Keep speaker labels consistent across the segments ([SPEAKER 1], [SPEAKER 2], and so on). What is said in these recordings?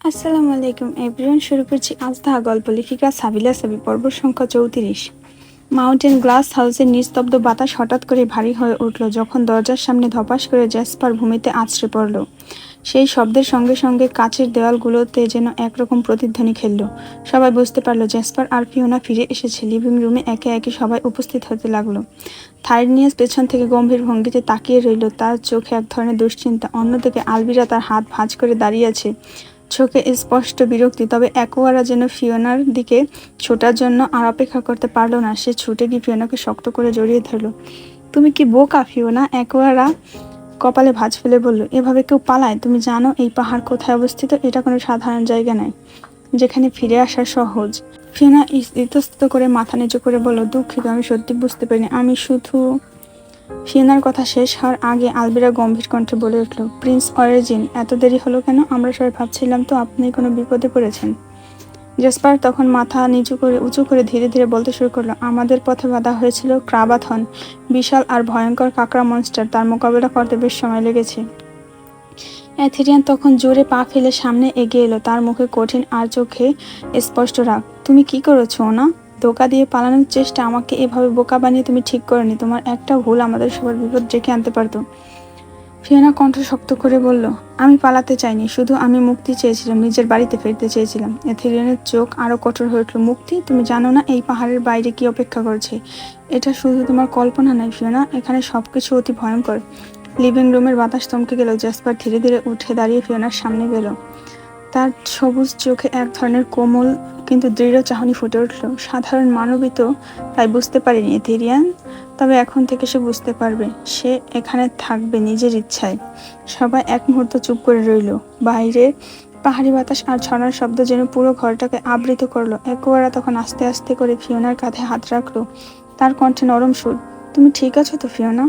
[SPEAKER 1] আসসালামু আলাইকুম এভরিওয়ান, শুরু করছি আজ তাহা গল্প লেখিকা সাবিলা সাবি, পর্ব সংখ্যা চৌত্রিশ। মাউন্টেন গ্লাস হাউসের নিস্তব্ধ বাতাস হঠাৎ করে ভারী হয়ে উঠল যখন দরজার সামনে ধপাস করে জ্যাসপার ভূমিতে আছড়ে পড়ল। সেই শব্দের সঙ্গে সঙ্গে কাচের দেওয়ালগুলোতে যেন একরকম প্রতিধ্বনি খেলল। সবাই বুঝতে পারল জ্যাসপার আর ফিওনা ফিরে এসেছে। লিভিং রুমে একে একে সবাই উপস্থিত হতে লাগল। থাইরনিয়াস পেছন থেকে গম্ভীর ভঙ্গিতে তাকিয়ে রইল। তার চোখে এক ধরনের দুশ্চিন্তা, অন্যদিকে আলবিরা তার হাত ভাঁজ করে দাঁড়িয়ে আছে। চোখে স্পষ্ট বিরক্তি, তবে একোয়ারা যেন ফিওনার দিকে ছোটার জন্য আর অপেক্ষা করতে পারল না, সে ছুটে গিয়ে ফিওনাকে শক্ত করে জড়িয়ে ধরলো। তুমি কি বোকা, ফিওনা? একোয়ারা কপালে ভাঁজ ফেলে বলল, এভাবে কেউ পালায়? তুমি জানো এই পাহাড় কোথায় অবস্থিত? এটা কোনো সাধারণ জায়গা নয়, যেখানে ফিরে আসা সহজ। ফিওনা ইতস্তত করে মাথা নিচু করে বলল, দুঃখিত, আমি সত্যি বুঝতে পারিনি। আমি শুধু ফিওনার কথা শেষ হওয়ার আগে আলবিরা গম্ভীর কণ্ঠে বলে উঠল, প্রিন্স অরিজিন, এত দেরি হলো কেন? আমরা সবাই ভাবছিলাম তো আপনি কোনো বিপদে পড়েছেন। জেসপার তখন মাথা নিচু করে, উঁচু করে ধীরে ধীরে বলতে শুরু করল, আমাদের পথে বাধা হয়েছিল ক্রাবাথন, বিশাল আর ভয়ঙ্কর কাকড়া মনস্টার তার মোকাবিলা করতে বেশ সময় লেগেছে। অ্যাথেরিয়ান তখন জোরে পা ফেলে সামনে এগিয়ে এলো, তার মুখে কঠিন আর চোখে স্পষ্ট রাগ, তুমি কি করেছ না ধোকা দিয়ে পালানোর চেষ্টা আমাকে এভাবে বোকা বানিয়ে তুমি ঠিক করনি। তোমার একটা ভুল আমাদের সবার বিপদ ডেকে আনতে পারতো। ফিয়ানা কণ্ঠ শক্ত করে বলল, আমি পালাতে চাইনি, শুধু আমি মুক্তি চেয়েছিলাম, নিজের বাড়িতে ফিরতে চেয়েছিলাম। এথেরিয়ানের চোখ আরও কঠোর হয়ে উঠল, মুক্তি, তুমি জানো না এই পাহাড়ের বাইরে কি অপেক্ষা করছে? এটা শুধু তোমার কল্পনা নয় ফিয়ানা এখানে সব কিছু অতি ভয়ঙ্কর। লিভিং রুমের বাতাস থমকে গেল, জাসপার ধীরে ধীরে উঠে দাঁড়িয়ে ফিয়ানার সামনে গেল। তার সবুজ চোখে এক ধরনের কোমল কিন্তু দৃঢ় চাহনি ফুটে উঠল। সাধারণ মানবিত তাই বুঝতে পারিনি এথেরিয়ান তবে এখন থেকে সে বুঝতে পারবে। সে এখানে থাকবে নিজের ইচ্ছায়। সবাই এক মুহূর্ত চুপ করে রইল। বাইরে পাহাড়ি বাতাস আর ছড়ার শব্দ যেন পুরো ঘরটাকে আবৃত করল। একোয়ারা তখন আস্তে আস্তে করে ফিওনার কাঁধে হাত রাখল। তার কণ্ঠে নরম সুর, তুমি ঠিক আছো তো ফিওনা?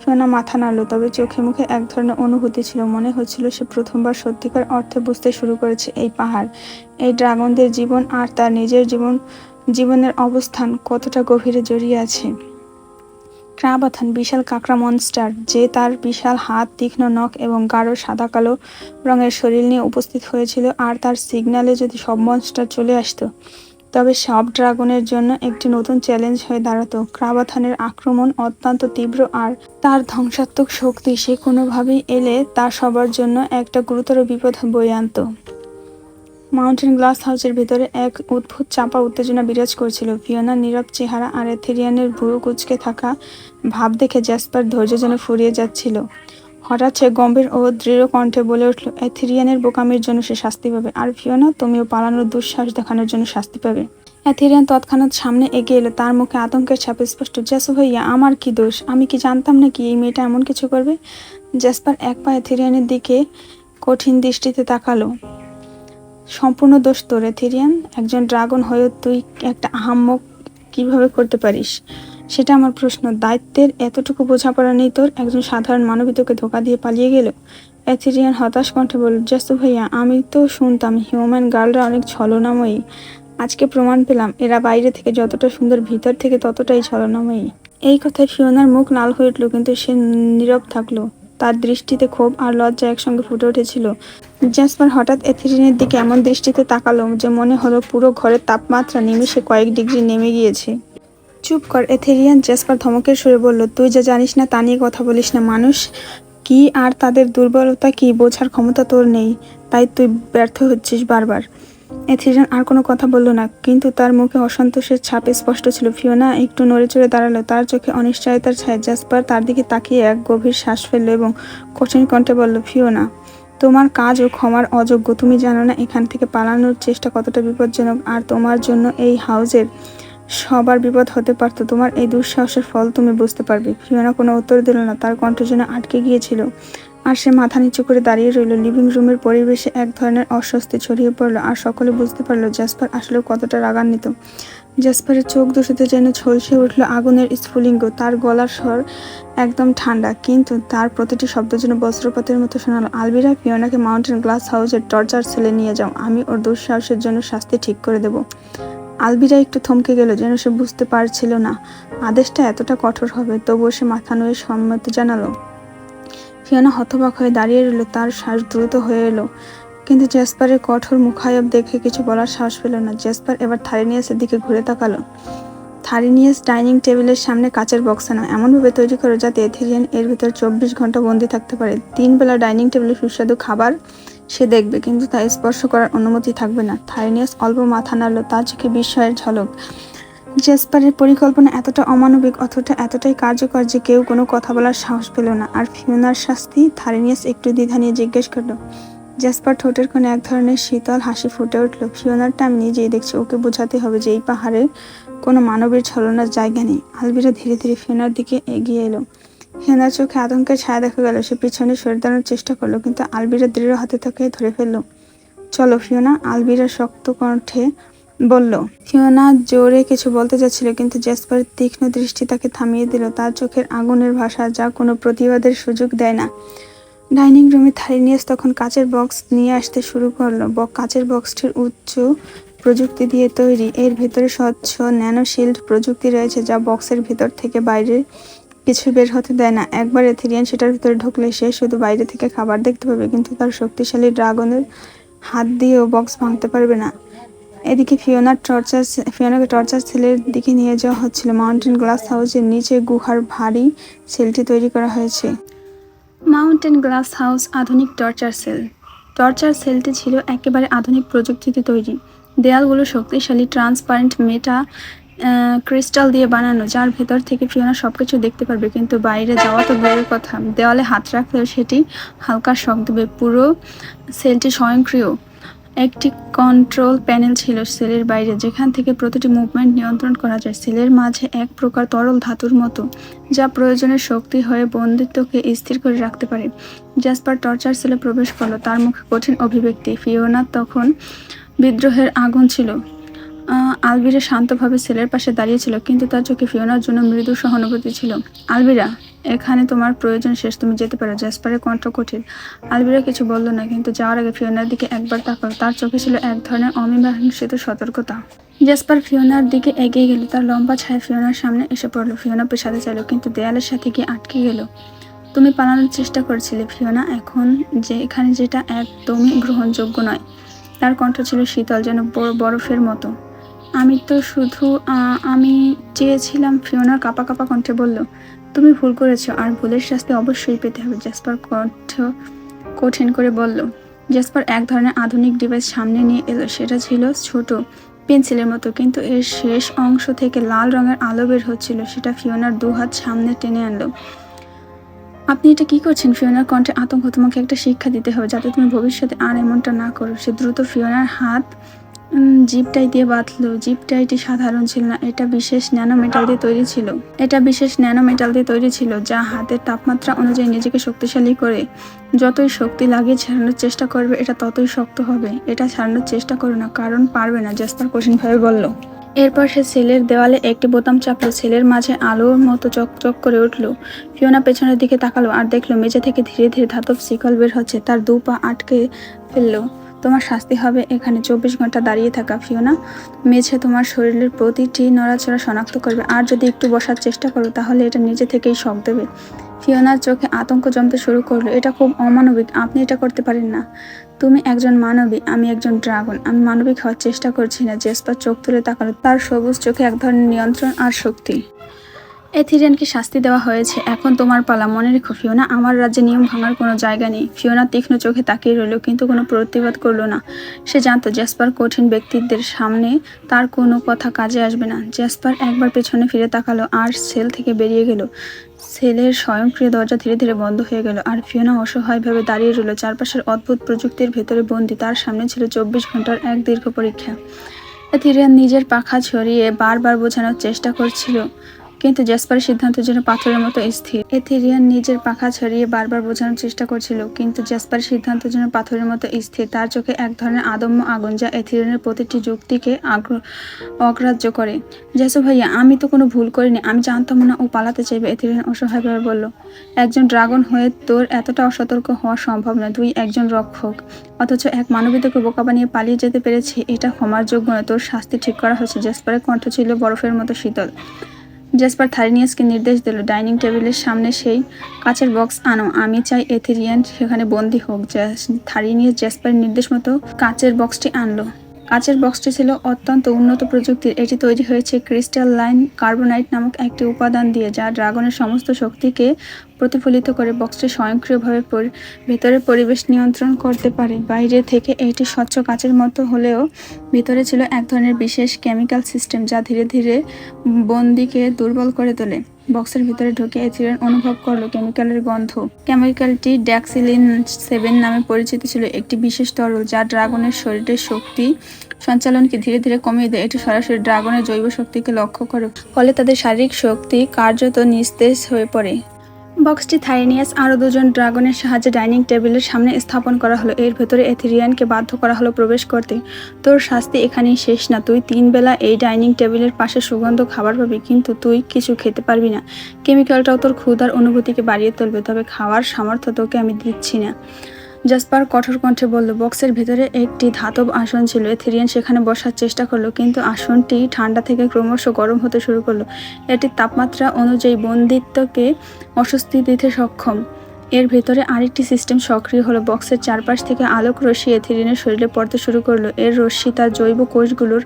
[SPEAKER 1] ফিওনা মাথা নাড়লো, তবে চোখে মুখে এক ধরনের অনুভূতি ছিল। মনে হচ্ছিল সে প্রথমবার সত্যিকার অর্থে বুঝতে শুরু করেছে এই পাহাড়। এই ড্রাগনদের জীবন আর তার নিজের জীবন, জীবনের অবস্থান কতটা গভীরে জড়িয়ে আছে। ক্রাবাথান বিশাল কাঁকড়া মনস্টার, যে তার বিশাল হাত, তীক্ষ্ণ নখ এবং গাঢ় সাদা কালো রঙের শরীর নিয়ে উপস্থিত হয়েছিল, আর তার সিগনালে যদি সব মনস্টার চলে আসতো তবে সব ড্রাগনের জন্য একটি নতুন চ্যালেঞ্জ হয়ে দাঁড়াতো। ক্রাবাথানের আক্রমণ অত্যন্ত তীব্র আর তার ধ্বংসাত্মক শক্তি সে কোনোভাবেই এলে তা সবার জন্য একটা গুরুতর বিপদ বয়ে আনতো। মাউন্টেন গ্লাস হাউসের ভেতরে এক অদ্ভুত চাপা উত্তেজনা বিরাজ করছিল। ফিওনার নীরব চেহারা আর এথেরিয়ানের ভুরু কুচকে থাকা ভাব দেখে জ্যাসপার ধৈর্য যেন ফুরিয়ে যাচ্ছিল। হঠাৎ সে গম্ভীর ও দৃঢ় কণ্ঠে বলে উঠল এথেরিয়ানের বোকামির জন্য সে শাস্তি পাবে। আর ফিওনা, তুমিও পালানোর দুঃসাহস দেখানোর জন্য শাস্তি পাবে। অ্যাথেরিয়ান তৎক্ষণাৎ সামনে এগিয়ে এলো, তার মুখে আতঙ্কের ছাপ স্পষ্ট। জ্যাসু ভাইয়া, আমার কি দোষ? আমি কি জানতাম না কি এই মেয়েটা এমন কিছু করবে? জ্যাসপার এক পা এথেরিয়ানের দিকে কঠিন দৃষ্টিতে তাকালো। সম্পূর্ণ দোষ তোর এথেরিয়ান একজন ড্রাগন হয়েও তুই একটা আহাম্মক কীভাবে করতে পারিস? সেটা আমার প্রশ্ন। দায়িত্বের এতটুকু বোঝাপড়া নেই তোর? একজন সাধারণ মানবী তোকে ধোকা দিয়ে পালিয়ে গেল? এথেরিয়ান হতাশ কণ্ঠে বলল জাস্তু ভাইয়া, আমি তো শুনতাম হিউম্যান গার্লরা অনেক ছলনাময়ী। আজকে প্রমাণ পেলাম, এরা বাইরে থেকে যতটা সুন্দর ভিতর থেকে ততটাই ছলনাময়ী। এই কথায় ফিওনার মুখ লাল হয়ে উঠল, কিন্তু সে নীরব থাকল। তার দৃষ্টিতে ক্ষোভ আর লজ্জা একসঙ্গে ফুটে উঠেছিল। জ্যাসপার হঠাৎ এথেরিনের দিকে এমন দৃষ্টিতে তাকালো যে মনে হলো পুরো ঘরের তাপমাত্রা নিমেষে কয়েক ডিগ্রি নেমে গিয়েছে। চুপ কর, এথেরিয়ান। জ্যাসপার ধমকের সুরে বলল, তুই যা জানিস না তা নিয়ে কথা বলিস না, মানুষ। কি আর তাদের দুর্বলতা, কি বোঝার ক্ষমতা তোর নেই। তাই তুই ব্যর্থ হচ্ছিস বারবার। এথিরিয়ান আর কোনো কথা বলল না, কিন্তু তার মুখে অসন্তোষের ছাপ স্পষ্ট ছিল। ফিওনা একটু নড়ে চড়ে দাঁড়াল, তার চোখে অনিশ্চয়তার ছায়া। জাসপার তার দিকে তাকিয়ে এক গভীর শ্বাস ফেলল এবং কঠিন কণ্ঠে বলল, ফিওনা, তোমার কাজ ও ক্ষমার অযোগ্য। তুমি জানো না এখান থেকে পালানোর চেষ্টা কতটা বিপজ্জনক, আর তোমার জন্য এই হাউজের সবার বিপদ হতে পারতো। তোমার এই দুঃসাহসের ফল তুমি বুঝতে পারবে। ফিওনা কোনো উত্তর দিল না, তার কণ্ঠ যেন আটকে গিয়েছিল। আর সে মাথা নিচু করে দাঁড়িয়ে রইল। লিভিং রুমের পরিবেশে এক ধরনের অস্বস্তি ছড়িয়ে পড়ল, আর সকলে বুঝতে পারল জাসপার আসলে কতটা রাগান্বিত। জাসপারের চোখ দুটোতে যেন ঝলসে উঠল আগুনের স্ফুলিঙ্গ, তার গলার স্বর একদম ঠান্ডা, কিন্তু তার প্রতিটি শব্দ যেন বস্ত্রপাতের মতো শোনালো। আলবিরা পিওনাকে মাউন্টেন গ্লাস হাউসের টর্চার সেলে নিয়ে যাও, আমি ওর দুঃসাহসের জন্য শাস্তি ঠিক করে দেব। আলবিরা একটু থমকে গেল যেন সে বুঝতে পারছিল না। আদেশটা এতটা কঠোর হবে, তবুও সে মাথা নুয়ে সম্মতি জানালো। ফিয়ানা হতবাক হয়ে দাঁড়িয়ে রইল, তার শ্বাস দ্রুত হয়ে এলো। কিন্তু জেসপারের কঠোর মুখায়ব দেখে কিছু বলার সাহস পেল না। জেসপার এবার থারিনিয়াসের দিকে ঘুরে তাকালো। থারিনিয়াস ডাইনিং টেবিলের সামনে কাচের বক্স আনা। এমনভাবে তৈরি করো যাতে এথেরিয়ান এর ভিতর চব্বিশ ঘণ্টা বন্দি থাকতে পারে। তিন বেলা ডাইনিং টেবিলে সুস্বাদু খাবার সে দেখবে, কিন্তু তা স্পর্শ করার অনুমতি থাকবে না। থারিনিয়াস অল্প মাথা নাড়ল তার চোখে বিস্ময়ের ঝলক। জেসপারের পরিকল্পনা এতটা অমানবিক, অথচ এতটাই কার্যকর যে কেউ কোনো কথা বলার সাহস পেল না। আর ফিওনার শাস্তি? থারিনিয়াস একটু দ্বিধা নিয়ে জিজ্ঞেস করল। জেসপার ঠোঁটের কোনো এক ধরনের শীতল হাসি ফুটে উঠল। ফিওনারটা আমি নিজেই দেখছি, ওকে বোঝাতে হবে যে এই পাহাড়ে কোনো মানবের ছলনার জায়গা নেই। আলবিরা ধীরে ধীরে ফিওনার দিকে এগিয়ে এলো। ফিওনার চোখে আতঙ্কের ছায়া দেখা গেল। সে পিছনে সরে দাঁড়ানোর চেষ্টা করল, কিন্তু আলবিরা দৃঢ় হাতে তাকে ধরে ফেলল। চলো, ফিওনা, আলবিরা শক্ত কণ্ঠে বলল। ফিওনা জোরে কিছু বলতে যাচ্ছিল, কিন্তু জেসপারের তীক্ষ্ণ দৃষ্টি তাকে থামিয়ে দিল। তার চোখের আগুনের ভাষা যা কোনো প্রতিবাদের সুযোগ দেয় না। ডাইনিং রুমে থালিনিয়াস তখন কাচের বক্স নিয়ে আসতে শুরু করল। কাচের বক্সটির উচ্চ প্রযুক্তি দিয়ে তৈরি। এর ভেতরে স্বচ্ছ ন্যানো শিল্ড প্রযুক্তি রয়েছে, যা বক্সের ভেতর থেকে বাইরে কিছু বের হতে দেয় না। একবার এথেরিয়ান সেটার ভিতরে ঢুকলে সে শুধু বাইরে থেকে খাবার দেখতে পাবে, কিন্তু তার শক্তিশালী ড্রাগনের হাত দিয়েও বক্স ভাঙতে পারবে না। এদিকে ফিওনার টর্চার ফিওনাকে টর্চার সেলের দিকে নিয়ে যাওয়া হচ্ছিল। মাউন্টেন গ্লাস হাউসের নিচে গুহার ভারী সেলটি তৈরি করা হয়েছে। মাউন্টেন গ্লাস হাউস আধুনিক টর্চার সেল। টর্চার সেলটি ছিল একেবারে আধুনিক প্রযুক্তিতে তৈরি। দেয়ালগুলো শক্তিশালী, ট্রান্সপারেন্ট, মেটা ক্রিস্টাল দিয়ে বানানো, যার ভেতর থেকে ফিওনা সবকিছু দেখতে পারবে। কিন্তু বাইরে যাওয়া তো দূরের কথা। দেওয়ালে হাত রাখলেও সেটি হালকা শক দেবে পুরো সেলটি স্বয়ংক্রিয়। একটি কন্ট্রোল প্যানেল ছিল সেলের বাইরে, যেখান থেকে প্রতিটি মুভমেন্ট নিয়ন্ত্রণ করা যায়। সেলের মাঝে এক প্রকার তরল ধাতুর মতো, যা প্রয়োজনের শক্তি হয়ে বন্দিত্বকে স্থির করে রাখতে পারে। জাসপার টর্চার সেলে প্রবেশ করল, তার মুখে কঠিন অভিব্যক্তি। ফিওনা তখন বিদ্রোহের আগুন ছিল। আলবিরা শান্তভাবে ছেলের পাশে দাঁড়িয়েছিল, কিন্তু তার চোখে ফিওনার জন্য মৃদু সহানুভূতি ছিল। আলবিরা এখানে তোমার প্রয়োজন শেষ, তুমি যেতে পারো। জ্যাসপারের কণ্ঠ কঠিন। আলবিরা কিছু বলল না, কিন্তু যাওয়ার আগে ফিওনার দিকে একবার তাকালো তার চোখে ছিল এক ধরনের অমীমাংসিত সতর্কতা। জ্যাসপার ফিওনার দিকে এগিয়ে গেল। তার লম্বা ছায়া ফিওনার সামনে এসে পড়ল। ফিওনা পেছাতে চাইলো, কিন্তু দেয়ালের সাথে গিয়ে আটকে গেল। তুমি পালানোর চেষ্টা করেছিলে, ফিওনা। এখন যে, এখানে যেটা একদমই গ্রহণযোগ্য নয়। তার কণ্ঠ ছিল শীতল, যেন বরফের মতো। আমি তো শুধু আমি চেয়েছিলাম ফিওনার কাপা কাপা কণ্ঠে বলল, তুমি ভুল করেছ, আর ভুলের শাস্তি অবশ্যই পেতে হবে। জাসপার কণ্ঠ কঠিন করে বলল, জাসপার এক ধরনের আধুনিক ডিভাইস সামনে নিয়ে এলো, সেটা ছিল ছোট পেন্সিলের মতো, কিন্তু এর শেষ অংশ থেকে লাল রঙের আলো বের হচ্ছিল, সেটা ফিওনার দুহাত সামনে টেনে আনলো। আপনি এটা কি করছেন? ফিওনার কণ্ঠে আতঙ্ক, তোমাকে একটা শিক্ষা দিতে হবে, যাতে তুমি ভবিষ্যতে আর এমনটা না করো। সে দ্রুত ফিওনার হাত উম, জিপ টাই দিয়ে বাঁধলো। জিপ টাইটি সাধারণ ছিল না এটা বিশেষ ন্যানো মেটাল দিয়ে তৈরি ছিল। এটা বিশেষ ন্যানো মেটাল দিয়ে তৈরি ছিল যা হাতের তাপমাত্রা অনুযায়ী নিজেকে শক্তিশালী করে। যতই শক্তি লাগিয়ে ছাড়ানোর চেষ্টা করবে এটা ততই শক্ত হবে। এটা ছাড়ানোর চেষ্টা করো না কারণ পারবে না জাস্পার কঠিনভাবে বলল। এরপর সে সেলের দেওয়ালে একটি বোতাম চাপলো। সেলের মাঝে আলোর মতো চকচক করে উঠল। ফিওনা পেছনের দিকে তাকালো আর দেখল মেঝে থেকে ধীরে ধীরে ধাতব শিকল বের হচ্ছে। তার দু পা আটকে ফেলল। তোমার শাস্তি হবে। এখানে চব্বিশ ঘণ্টা দাঁড়িয়ে থাকা ফিওনা। মেঝে তোমার শরীরের প্রতিটি নড়াচড়া শনাক্ত করবে। আর যদি একটু বসার চেষ্টা করো, তাহলে এটা নিজে থেকেই শক দেবে। ফিওনার চোখে আতঙ্ক জমতে শুরু করল। এটা খুব অমানবিক। আপনি এটা করতে পারেন না। তুমি একজন মানবী, আমি একজন ড্রাগন। আমি মানবিক হওয়ার চেষ্টা করছি না। জেসপার চোখ তুলে তাকালো। তার সবুজ চোখে এক ধরনের নিয়ন্ত্রণ আর শক্তি। এথিরিয়ানকে শাস্তি দেওয়া হয়েছে। এখন তোমার পালা মনে রেখো, ফিওনা। আমার রাজ্যে নিয়ম ভাঙার কোনো জায়গা নেই। ফিওনা তীক্ষ্ণ চোখে তাকিয়ে রইল, কিন্তু কোনো প্রতিবাদ করল না। সে জানতো, জ্যাসপার কঠিন ব্যক্তিদের সামনে তার কোনো কথা কাজে আসবে না। জ্যাসপার একবার পেছনে ফিরে তাকালো আর সেল থেকে বেরিয়ে গেল। সেলের স্বয়ংক্রিয় দরজা ধীরে ধীরে বন্ধ হয়ে গেল আর ফিওনা অসহায়ভাবে দাঁড়িয়ে রইল। চারপাশের অদ্ভুত প্রযুক্তির ভেতরে বন্দি তার সামনে ছিল চব্বিশ ঘণ্টার এক দীর্ঘ পরীক্ষা। এথিরিয়ান নিজের পাখা ছড়িয়ে বারবার বোঝানোর চেষ্টা করছিল। কিন্তু জ্যাসপারের সিদ্ধান্ত যেন পাথরের মতো স্থির। এথিরিয়ান নিজের পাখা ছড়িয়ে বারবার বোঝানোর চেষ্টা করছিল, কিন্তু জ্যাসপারের সিদ্ধান্ত যেন পাথরের মতো স্থির, তার চোখে এক ধরনের আদম্য আগুন যা এথিরিয়ানের প্রতিটি যুক্তিকে অগ্রাহ্য করে। জ্যাসু ভাইয়া, আমি তো কোনো ভুল করিনি, আমি জানতাম না ও পালাতে চাইবে, এথিরিয়ান অসহায়ভাবে বলল, একজন ড্রাগন হয়ে তোর এতটা অসতর্ক হওয়া সম্ভব না, তুই একজন রক্ষক। অথচ এক মানবীদেরকে বোকা বানিয়ে পালিয়ে যেতে পেরেছে, এটা ক্ষমার যোগ্য নয়, তোর শাস্তি ঠিক করা হয়েছে। জ্যাসপারের কণ্ঠ ছিল বরফের মতো শীতল। জেসপার থারিনিয়াসকে নির্দেশ দিল, ডাইনিং টেবিলের সামনে সেই কাচের বক্স আনো। আমি চাই এথেরিয়ান সেখানে বন্দি হোক। থারিনিয়াস জেসপারের নির্দেশ মতো কাচের বক্সটি আনলো। কাচের বক্সটি ছিল অত্যন্ত উন্নত প্রযুক্তির। এটি তৈরি হয়েছে ক্রিস্টাল লাইন কার্বোনাইট নামক একটি উপাদান দিয়ে, যা ড্রাগনের সমস্ত শক্তিকে প্রতিফলিত করে বক্সটি স্বয়ংক্রিয়ভাবে ভেতরের পরিবেশ নিয়ন্ত্রণ করতে পারে। বাইরে থেকে এটি স্বচ্ছ কাচের মতো হলেও ভিতরে ছিল এক ধরনের বিশেষ কেমিক্যাল সিস্টেম যা ধীরে ধীরে বন্দিকে দুর্বল করে তোলে। বক্সের ভিতরে ঢুকে এথিলিন অনুভব করল কেমিক্যালের গন্ধ। কেমিক্যালটি ড্যাক্সিলিন সেভেন নামে পরিচিত ছিল, একটি বিশেষ তরল যা ড্রাগনের শরীরের শক্তি সঞ্চালনকে ধীরে ধীরে কমিয়ে দেয়। এটি সরাসরি ড্রাগনের জৈব শক্তিকে লক্ষ্য করে, ফলে তাদের শারীরিক শক্তি কার্যত নিস্তেজ হয়ে পড়ে। বক্সটি থাইনিয়াস আরও দুজন ড্রাগনের সাহায্যে ডাইনিং টেবিলের সামনে স্থাপন করা হলো। এর ভেতরে এথেরিয়ানকে বাধ্য করা হলো প্রবেশ করতে। তোর শাস্তি এখানেই শেষ না। তুই তিন বেলা এই ডাইনিং টেবিলের পাশে সুগন্ধ খাবার পাবি, কিন্তু তুই কিছু খেতে পারবি না। কেমিক্যালটাও তোর ক্ষুধার অনুভূতিকে বাড়িয়ে তুলবে, তবে খাওয়ার সামর্থ্য তোকে আমি দিচ্ছি না। জাসপার কঠোর কণ্ঠে বলল, বক্সের ভেতরে একটি ধাতব আসন ছিল। এথেরিয়ান সেখানে বসার চেষ্টা করল, কিন্তু আসনটি ঠান্ডা থেকে ক্রমশ গরম হতে শুরু করল। এটির তাপমাত্রা অনুযায়ী বন্দিত্বকে অস্বস্তি দিতে সক্ষম। এর ভেতরে আরেকটি সিস্টেম সক্রিয় হলো। বক্সের চারপাশ থেকে আলোক রশ্মি এথেরিনের শরীরে পড়তে শুরু করল। এর রশ্মি তার জৈব কোষগুলোর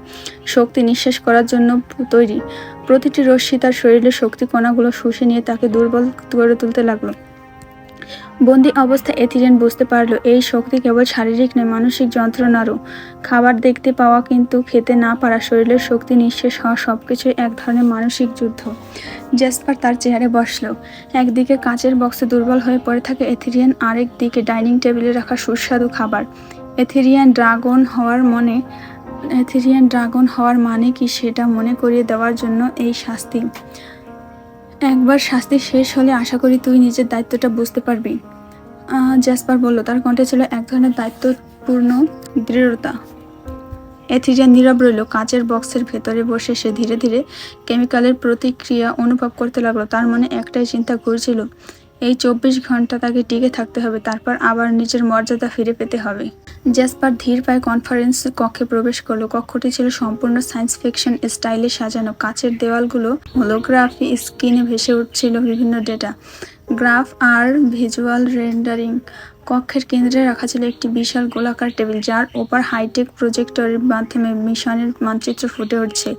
[SPEAKER 1] শক্তি নিঃশ্বাস করার জন্য তৈরি। প্রতিটি রশ্মি তার শরীরের শক্তি কণাগুলো শুষে নিয়ে তাকে দুর্বল করে তুলতে লাগল। বন্দি অবস্থায় এথিরেন বুঝতে পারল, এই শক্তি কেবল শারীরিক নয়, মানসিক যন্ত্রণারও। খাবার দেখতে পাওয়া কিন্তু খেতে না পারা শরীরের শক্তি নিঃশেষ হওয়া সব কিছুই এক ধরনের মানসিক যুদ্ধ। জ্যাসপার তার চেহারে বসল। একদিকে কাঁচের বক্সে দুর্বল হয়ে পড়ে থাকে এথিরিয়ান, আরেক দিকে ডাইনিং টেবিলে রাখা সুস্বাদু খাবার। এথিরিয়ান ড্রাগন হওয়ার মনে, এথিরিয়ান ড্রাগন হওয়ার মানে কি সেটা মনে করিয়ে দেওয়ার জন্য এই শাস্তি। একবার শাস্তি শেষ হলে আশা করি তুই নিজের দায়িত্বটা বুঝতে পারবি। জ্যাসপার বলল, তার কণ্ঠে ছিল এক ধরনের দায়িত্বপূর্ণ দৃঢ়তা। এথিরিয়া নীরব রইল, কাঁচের বক্সের ভেতরে বসে সে ধীরে ধীরে কেমিক্যালের প্রতিক্রিয়া অনুভব করতে লাগল। তার মনে একটাই চিন্তা ঘুরছিল এই চব্বিশ ঘণ্টা তাকে টিকে থাকতে হবে, তারপর আবার নিজের মর্যাদা ফিরে পেতে হবে। জ্যাসপার ধীর পায়ে কনফারেন্স কক্ষে প্রবেশ করল। কক্ষটি ছিল সম্পূর্ণ সায়েন্স ফিকশন স্টাইলে সাজানো। কাচের দেওয়ালগুলো হোলোগ্রাফি স্ক্রিনে ভেসে উঠছিল বিভিন্ন ডেটা। গ্রাফ আর ভিজুয়াল রেন্ডারিং কক্ষের কেন্দ্রে রাখা ছিল একটি বিশাল গোলাকার টেবিল, যার ওপর হাইটেক প্রজেক্টরের মাধ্যমে মিশনের মানচিত্র ফুটে উঠছে।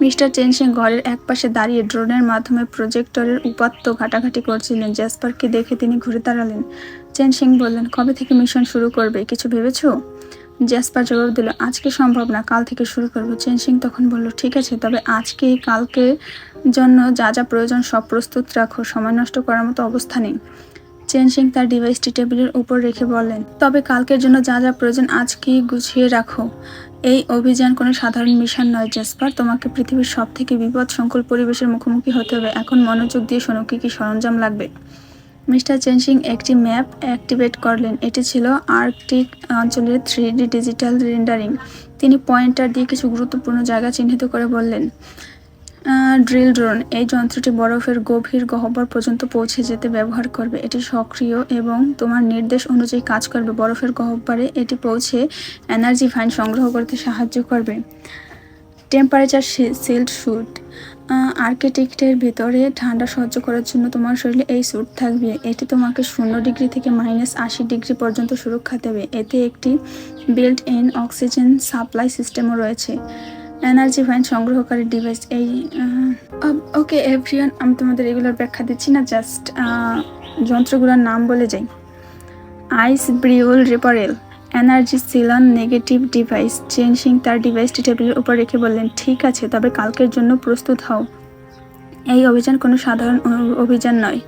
[SPEAKER 1] মিস্টার চেনসিং ঘরের একপাশে দাঁড়িয়ে ড্রোনের মাধ্যমে প্রজেক্টরের উপাত্ত ঘাটাঘাটি করছিলেন জ্যাসপারকে দেখে তিনি ঘুরে দাঁড়ালেন। চেনসিং বললেন, কবে থেকে মিশন শুরু করবে, কিছু ভেবেছো? জ্যাসপার জবাব দিল, আজকে সম্ভব না, কাল থেকে শুরু করব। চেনসিং তখন বলল, ঠিক আছে, তবে আজকে, কালকে জন্য যা যা প্রয়োজন সব প্রস্তুত রাখো, সময় নষ্ট করার মতো অবস্থা নেই। চেনসিং তার ডিভাইসটি টেবিলের উপর রেখে বললেন, তবে কালকের জন্য যা যা প্রয়োজন, আজকেই গুছিয়ে রাখো। এই অভিযান কোনো সাধারণ মিশন নয়, জেসপার। তোমাকে পৃথিবীর সব থেকে বিপদ সংকুল পরিবেশের মুখোমুখি হতে হবে। এখন মনোযোগ দিয়ে শোনো কী কী সরঞ্জাম লাগবে। মিস্টার চেনসিং একটি ম্যাপ অ্যাক্টিভেট করলেন। এটি ছিল আর্কটিক অঞ্চলের থ্রি ডিজিটাল রেন্ডারিং। তিনি পয়েন্টার দিয়ে কিছু গুরুত্বপূর্ণ জায়গা চিহ্নিত করে বললেন। Drill drone. এই যন্ত্রটি বরফের গভীর গহ্বর পর্যন্ত পৌঁছে যেতে ব্যবহার করবে। এটি সক্রিয় এবং তোমার নির্দেশ অনুযায়ী কাজ করবে। বরফের গহ্বরে এটি পৌঁছে এনার্জি ফাইন সংগ্রহ করতে সাহায্য করবে। টেম্পারেচার সিল্ড স্যুট আর্কিটেক্টের ভিতরে ঠান্ডা সহ্য করার জন্য তোমার শরীরে এই স্যুট থাকবে। এটি তোমাকে শূন্য ডিগ্রি থেকে মাইনাস আশি ডিগ্রি পর্যন্ত সুরক্ষা দেবে। এতে একটি বিল্ট ইন অক্সিজেন সাপ্লাই সিস্টেমও রয়েছে। এনার্জি ফাইন সংগ্রহকারী ডিভাইস এই ওকে এভরিওয়ান আমি তোমাদের এগুলোর ব্যাখ্যা দিচ্ছি না জাস্ট যন্ত্রগুলোর নাম বলে যাই। আইস ব্রিউল রিপারেল এনার্জি সিলন নেগেটিভ ডিভাইস চেনসিং তার ডিভাইসটি টেবিলের উপর রেখে বললেন, ঠিক আছে, তবে কালকের জন্য প্রস্তুত হও। এই অভিযান কোনো সাধারণ অভিযান নয়।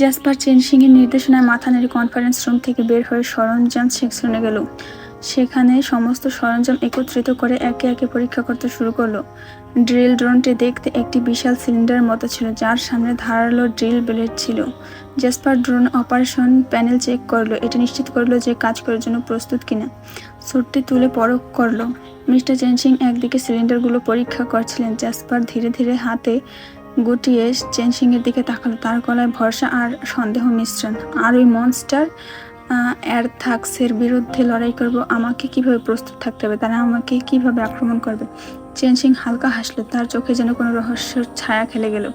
[SPEAKER 1] জাসপার চেনসিংয়ের নির্দেশনায় মাথা নেড়ে কনফারেন্স রুম থেকে বের হয়ে সরঞ্জাম সেকশনে গেল। সেখানে সমস্ত সরঞ্জাম একত্রিত করে একে একে পরীক্ষা করতে শুরু করল। ড্রিল ড্রোনটি দেখতে একটি বিশাল সিলিন্ডার মতো ছিল, যার সামনে ধারালো ড্রিল ব্লেড ছিল। Jasper drone operation panel check করল, এটা নিশ্চিত করল যে কাজ করার জন্য প্রস্তুত কিনা। স্যুটটি তুলে পরখ করল। মিস্টার চেনসিং একদিকে সিলিন্ডারগুলো পরীক্ষা করছিলেন, জাসপার ধীরে ধীরে হাতে গুটিয়ে চেনসিংয়ের দিকে তাকালো। তার গলায় ভরসা আর সন্দেহ মিশ্রণ। আর ওই মনস্টার অ্যারথাক্সের বিরুদ্ধে লড়াই করব, আমাকে কীভাবে প্রস্তুত থাকতে হবে, তারা আমাকে কীভাবে আক্রমণ করবে? চেনসিং হালকা হাসলো, তার চোখে যেন কোনো রহস্যের ছায়া খেলে গেল।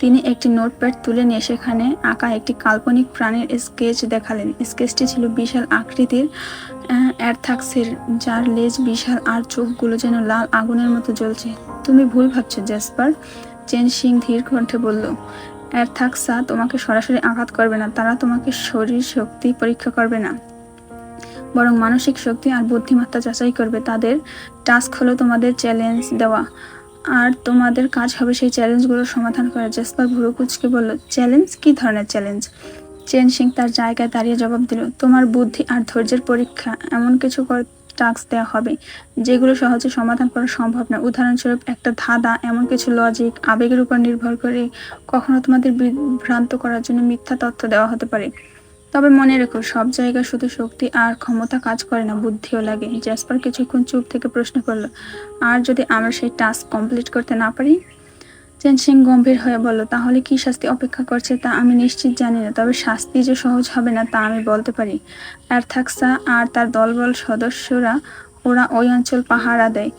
[SPEAKER 1] তিনি একটি নোটপ্যাড তুলে নিয়ে সেখানে আঁকা একটি কাল্পনিক প্রাণীর স্কেচ দেখালেন। স্কেচটি ছিল বিশাল আকৃতির অ্যারথাক্সের যার লেজ বিশাল আর চোখগুলো যেন লাল আগুনের মতো জ্বলছে। তুমি ভুল ভাবছ, জ্যাসপার, চেন সিং ধীর কণ্ঠে বলল। অ্যারথাক্সা তোমাকে সরাসরি আঘাত করবে না, তারা তোমাকে শরীর শক্তি পরীক্ষা করবে না। বরং মানসিক শক্তি আর বুদ্ধিমত্তা যাচাই করবে। তাদের টাস্ক হলো তোমাদের চ্যালেঞ্জ দেওয়া। আর তোমাদের কাজ হবে সেই চ্যালেঞ্জগুলোর সমাধান করা। জেসপার ভুরু কুচকে বলল, চ্যালেঞ্জ? কি ধরনের চ্যালেঞ্জ? চেন সিং তার জায়গায় দাঁড়িয়ে জবাব দিল, তোমার বুদ্ধি আর ধৈর্যের পরীক্ষা। এমন কিছু টাস্ক দেওয়া হবে, যেগুলো সহজে সমাধান করা সম্ভব না উদাহরণস্বরূপ, একটা ধাঁধা এমন কিছু লজিক আবেগের উপর নির্ভর করে কখনো তোমাদের বিভ্রান্ত করার জন্য মিথ্যা তথ্য দেওয়া হতে পারে। তবে মনে রেখো, সব জায়গায় শুধু শক্তি আর ক্ষমতা কাজ করে না, বুদ্ধিও লাগে। জ্যাসপার কিছুক্ষণ চুপ থেকে প্রশ্ন করল, আর যদি আমরা সেই টাস্ক কমপ্লিট করতে না পারি? চেন সিং গম্ভীর হয়ে বলল, তাহলে কি শাস্তি অপেক্ষা করছে তা আমি নিশ্চিত জানি না, তবে শাস্তি যে সহজ হবে না তা আমি বলতে পারি। অ্যারথাক্সা আর তার দলবল সদস্যরা ওরা ওই অঞ্চল পাহারা দেয়।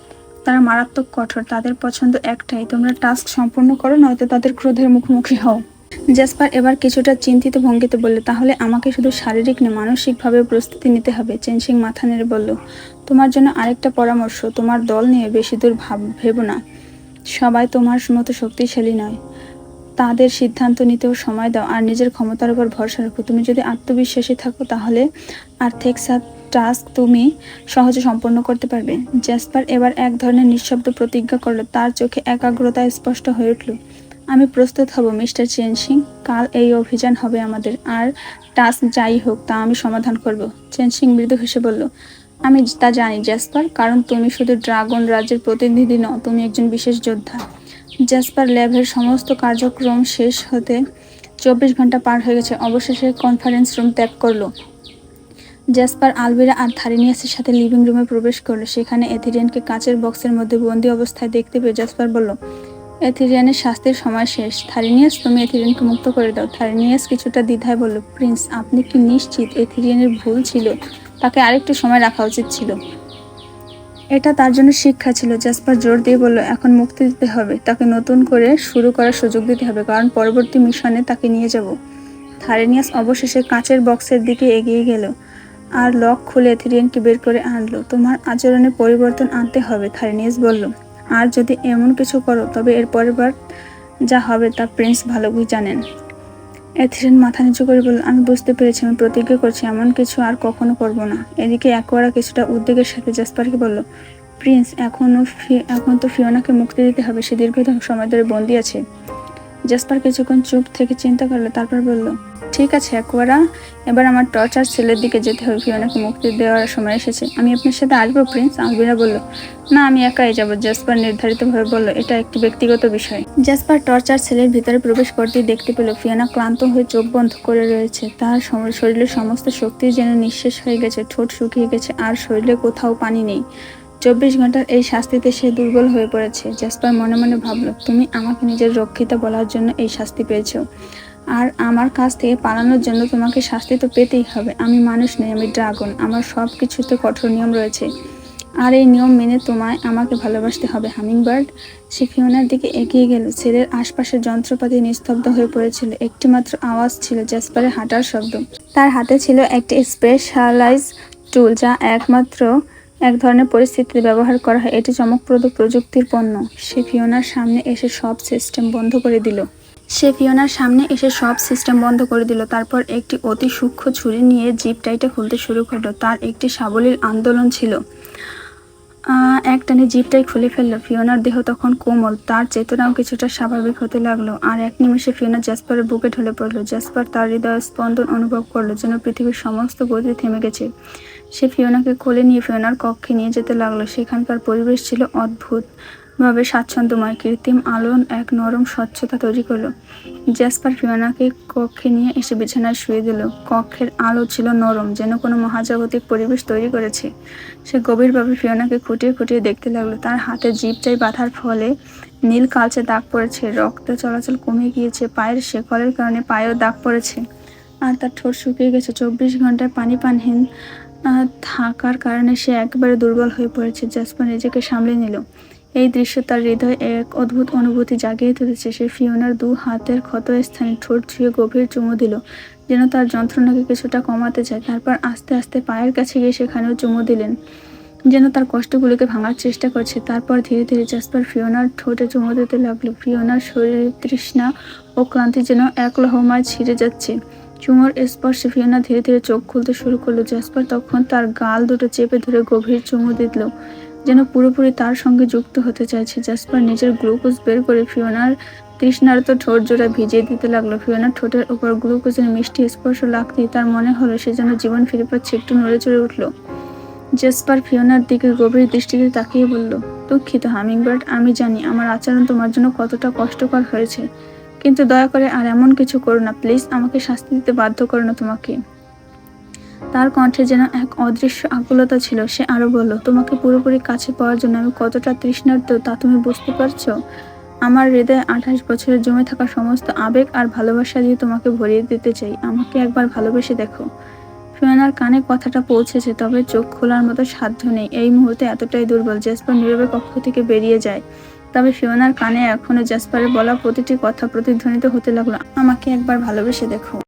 [SPEAKER 1] তারা মারাত্মক কঠোর, তাদের পছন্দ একটাই, তোমরা টাস্ক সম্পূর্ণ করো, নয়তো তাদের ক্রোধের মুখোমুখি হও। জাসপার এবার কিছুটা চিন্তিত ভঙ্গিতে বলল, তাহলে আমাকে শুধু শারীরিক না মানসিকভাবে প্রস্তুতি নিতে হবে। চেনসিং মাথা নেড়ে বলল, তোমার জন্য আরেকটা পরামর্শ, তোমার দল নিয়ে বেশি দূর ভাব ভেবো না। সবাই তোমার মতো শক্তিশালী নয়। তাদের সিদ্ধান্ত নিতেও সময় দাও, আর নিজের ক্ষমতার উপর ভরসা রাখো। তুমি যদি আত্মবিশ্বাসী থাকো, তাহলে আর্থিক টাস্ক তুমি সহজে সম্পন্ন করতে পারবে। জ্যাসপার এবার এক ধরনের নিঃশব্দ প্রতিজ্ঞা করল। তার চোখে একাগ্রতা স্পষ্ট হয়ে উঠল। আমি প্রস্তুত হব, মিস্টার চেন সিং কাল এই অভিযান হবে আমাদের। আর টাস্ক যাই হোক, তা আমি সমাধান করব। চেন সিং মৃদু হেসে বলল আমি তা জানি, জ্যাসপার, কারণ তুমি শুধু ড্রাগন রাজ্যের প্রতিনিধি নও, তুমি একজন বিশেষ যোদ্ধা। জ্যাসপার ল্যাবের সমস্ত কার্যক্রম শেষ হতে চব্বিশ ঘণ্টা পার হয়ে গেছে। অবশেষে কনফারেন্স রুম ত্যাগ করল। জ্যাসপার আলবিরা আর থারিনিয়াসের সাথে লিভিং রুমে প্রবেশ করল। সেখানে এথিরিয়ানকে কাঁচের বক্সের মধ্যে বন্দি অবস্থায় দেখতে পেয়ে জ্যাসপার বলল, এথিরিয়ানের শাস্তির সময় শেষ। থারিনিয়াস, তুমি এথিরিয়ানকে মুক্ত করে দাও। থারিনিয়াস কিছুটা দ্বিধায় বলল, প্রিন্স, আপনি কি নিশ্চিত এথিরিয়ানের ভুল ছিল? তাকে আরেকটু সময় রাখা উচিত ছিল। এটা তার জন্য শিক্ষা ছিল। জাসপার জোর দিয়ে বলল, এখন মুক্তি দিতে হবে। তাকে নতুন করে শুরু করার সুযোগ দিতে হবে, কারণ পরবর্তী মিশনে তাকে নিয়ে যাব। থারেনিয়াস অবশেষে কাঁচের বক্সের দিকে এগিয়ে গেল আর লক খুলে এথিরিয়ানকে বের করে আনলো। তোমার আচরণে পরিবর্তন আনতে হবে, থারেনিয়াস বলল। আর যদি এমন কিছু করো, তবে এর পরের বার যা হবে তা প্রিন্স ভালোই জানেন। এথিরেন মাথা নিচু করে বলল, আমি বুঝতে পেরেছি, আমি প্রতিজ্ঞা করছি, এমন কিছু আর কখনো করব না। এদিকে একোয়ারা কিছুটা উদ্বেগের সাথে জাসপারকে বলল, প্রিন্স এখনও এখন তো ফিওনাকে মুক্তি দিতে হবে, সে দীর্ঘ সময় ধরে বন্দি আছে। জাসপার কিছুক্ষণ চুপ থেকে চিন্তা করল, তারপর বলল ঠিক আছে একোয়ারা এবার আমার টর্চার ছেলের দিকে যেতে হবে ফিওনাকে মুক্তি দেওয়ার সময় এসেছে। আমি আপনার সাথে আসব প্রিন্স আলবিরা বলল, না, আমি একাই যাব জাসপার নির্ধারিতভাবে বলল। এটা একটি ব্যক্তিগত বিষয়। জাসপার টর্চার ছেলের ভিতরে প্রবেশ করতেই দেখতে পেল ফিয়ানা ক্লান্ত হয়ে চোখ বন্ধ করে রয়েছে। তার শরীরের সমস্ত শক্তি যেন নিঃশেষ হয়ে গেছে, ঠোঁট শুকিয়ে গেছে, আর শরীরে কোথাও পানি নেই। চব্বিশ ঘণ্টার এই শাস্তিতে সে দুর্বল হয়ে পড়েছে। জাসপার মনে মনে ভাবলো, তুমি আমাকে নিজের রক্ষিতা বলার জন্য এই শাস্তি পেয়েছ। আর আমার কাছ থেকে পালানোর জন্য তোমাকে শাস্তি তো পেতেই হবে। আমি মানুষ নই, আমি ড্রাগন। আমার সব কিছুতে কঠোর নিয়ম রয়েছে। আর এই নিয়ম মেনে তোমায় আমাকে ভালোবাসতে হবে, হামিংবার্ড। সে ফিওনার দিকে এগিয়ে গেল ছেলের আশপাশের যন্ত্রপাতি নিস্তব্ধ হয়ে পড়েছিল। একটি মাত্র আওয়াজ ছিল জ্যাসপারের হাঁটার শব্দ। তার হাতে ছিল একটি স্পেশালাইজ টুল যা একমাত্র এক ধরনের পরিস্থিতিতে ব্যবহার করা হয়। এটি চমকপ্রদ প্রযুক্তির পণ্য। সে ফিওনার সামনে এসে সব সিস্টেম বন্ধ করে দিল। সে ফিওনার সামনে এসে সব সিস্টেম বন্ধ করে দিল। তারপর একটি অতি সূক্ষ্ম ছুরি নিয়ে জিপ টাইটা খুলতে শুরু করল। তার একটি সাবলীল আন্দোলন ছিল। এক টানে জিপটাই খুলে ফেলল। ফিওনার দেহ তখন কোমল, তার চেতনাও কিছুটা স্বাভাবিক হতে লাগল। আর এক নিমেষে ফিওনা জ্যাসপারের বুকে ঢলে পড়ল। জ্যাসপার তার হৃদয় স্পন্দন অনুভব করল, যেন পৃথিবীর সমস্ত গতি থেমে গেছে। সে ফিওনাকে কোলে নিয়ে ফিওনার কক্ষে নিয়ে যেতে লাগল। সেখানকার পরিবেশ ছিল অদ্ভুত। ভাবে স্বাচ্ছন্দ্যময় কৃত্রিম আলো এক নরম স্বচ্ছতা তৈরি করল। জ্যাসপার ফিওনাকে কক্ষে নিয়ে এসে বিছানায় শুয়ে দিল। কক্ষের আলো ছিল নরম, যেন কোনো মহাজাগতিক পরিবেশ তৈরি করেছে। সে গভীরভাবে ফিওনাকে খুঁটিয়ে খুঁটিয়ে দেখতে লাগল। তার হাতে জিপটাই বাঁধার ফলে নীল কালচে দাগ পড়েছে। রক্ত চলাচল কমে গিয়েছে, পায়ের শেকলের কারণে পায়েও দাগ পড়েছে। আর তার ঠোঁট শুকিয়ে গেছে। চব্বিশ ঘন্টায় পানি পানহীন থাকার কারণে সে একেবারে দুর্বল হয়ে পড়েছে। জাসপার নিজেকে সামলে নিল। এই দৃশ্য তার হৃদয়ে এক অদ্ভুত অনুভূতি জাগিয়ে তুলেছে। সে ফিওনার দু হাতের ক্ষত স্থানে ঠোঁট ছুঁয়ে গভীর চুমু দিল, যেন তার যন্ত্রণাকে কিছুটা কমাতে চায়। তারপর আস্তে আস্তে পায়ের কাছে গিয়ে সেখানেও চুমু দিলেন, যেন তার কষ্টগুলোকে ভাঙার চেষ্টা করছে। তারপর ধীরে ধীরে জাসপার ফিওনার ঠোঁটে চুমু দিতে লাগল। ফিওনার শরীরের তৃষ্ণা ও ক্লান্তি যেন এক লহমায় ছিঁড়ে যাচ্ছে। চুমোর স্পর্শে ফিওনা ধীরে ধীরে চোখ খুলতে শুরু করল। জাসপার তখন তার গাল দুটো চেপে ধরে গভীর চুমু দিল। যেন পুরোপুরি তার সঙ্গে যুক্ত হতে চাইছে। জাসপার নিজের গ্লুকোজ বের করে ফিওনার তৃষ্ণার্ত ঠোঁট জোড়া ভিজিয়ে দিতে লাগল। ফিওনার ঠোঁটের উপর গ্লুকোজের মিষ্টি স্পর্শ লাগতেই তার মনে হলো সে যেন জীবন ফিরে পাচ্ছে, একটু নড়ে চড়ে উঠল। জেসপার ফিওনার দিকে গভীর দৃষ্টিতে তাকিয়ে বলল, দুঃখিত হামিংবার্ড, আমি জানি আমার আচরণ তোমার জন্য কতটা কষ্টকর হয়েছে। কিন্তু দয়া করে আর এমন কিছু করো না, প্লিজ আমাকে শাস্তি দিতে বাধ্য করো না তোমাকে। তার কণ্ঠে যেন এক অদৃশ্য আকুলতা ছিল। সে আরও বলল, তোমাকে পুরোপুরি কাছে পাওয়ার জন্য আমি কতটা তৃষ্ণার্ত তা তুমি বুঝতে পারছ? আমার হৃদয়ে আঠাশ বছরের জমে থাকা সমস্ত আবেগ আর ভালোবাসা দিয়ে তোমাকে ভরিয়ে দিতে চাই। আমাকে একবার ভালোবেসে দেখো। ফিওনার কানে কথাটা পৌঁছেছে, তবে চোখ খোলার মতো সাধ্য নেই। এই মুহূর্তে এতটাই দুর্বল, জেসপার নীরবে কক্ষ থেকে বেরিয়ে যায়। তবে ফিওনার কানে এখনও জেসপারের বলা প্রতিটি কথা প্রতিধ্বনিত হতে লাগল, আমাকে একবার ভালোবেসে দেখো।